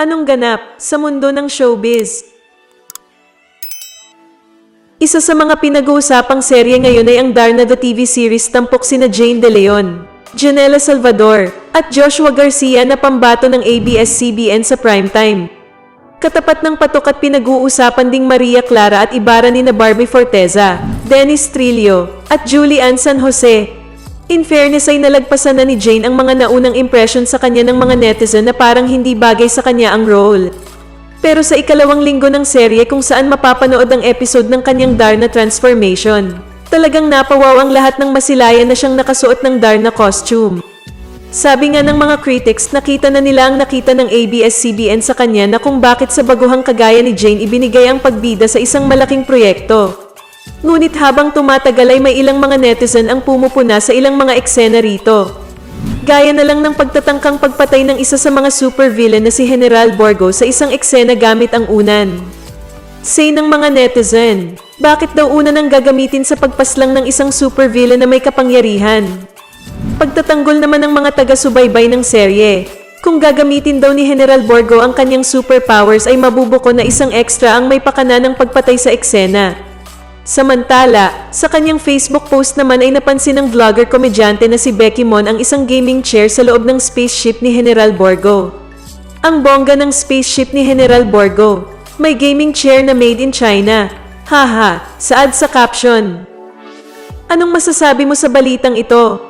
Anong ganap sa mundo ng showbiz? Isa sa mga pinag-uusapang serye ngayon ay ang Darna the TV series tampok sina Jane De Leon, Janela Salvador, at Joshua Garcia na pambato ng ABS-CBN sa primetime. Katapat ng patok at pinag-uusapan ding Maria Clara at Ibarra ni na Barbie Forteza, Dennis Trillo, at Julie Ann San Jose. In fairness ay nalagpasan na ni Jane ang mga naunang impression sa kanya ng mga netizen na parang hindi bagay sa kanya ang role. Pero sa ikalawang linggo ng serye kung saan mapapanood ang episode ng kanyang Darna transformation, talagang napawaw ang lahat ng masilayan na siyang nakasuot ng Darna costume. Sabi nga ng mga critics, nakita na nila ang nakita ng ABS-CBN sa kanya na kung bakit sa baguhang kagaya ni Jane ibinigay ang pagbida sa isang malaking proyekto. Ngunit habang tumatagal ay may ilang mga netizen ang pumupuna sa ilang mga eksena rito. Gaya na lang ng pagtatangkang pagpatay ng isa sa mga supervillain na si General Borgo sa isang eksena gamit ang unan. Say ng mga netizen, bakit daw una nang gagamitin sa pagpaslang ng isang supervillain na may kapangyarihan? Pagtatanggol naman ng mga taga-subaybay ng serye, kung gagamitin daw ni General Borgo ang kanyang superpowers ay mabubuko na isang extra ang may pakana ng pagpatay sa eksena. Samantala, sa kanyang Facebook post naman ay napansin ng vlogger komedyante na si Becky Mon ang isang gaming chair sa loob ng spaceship ni General Borgo. Ang bongga ng spaceship ni General Borgo. May gaming chair na made in China. Haha, saad sa caption. Anong masasabi mo sa balitang ito?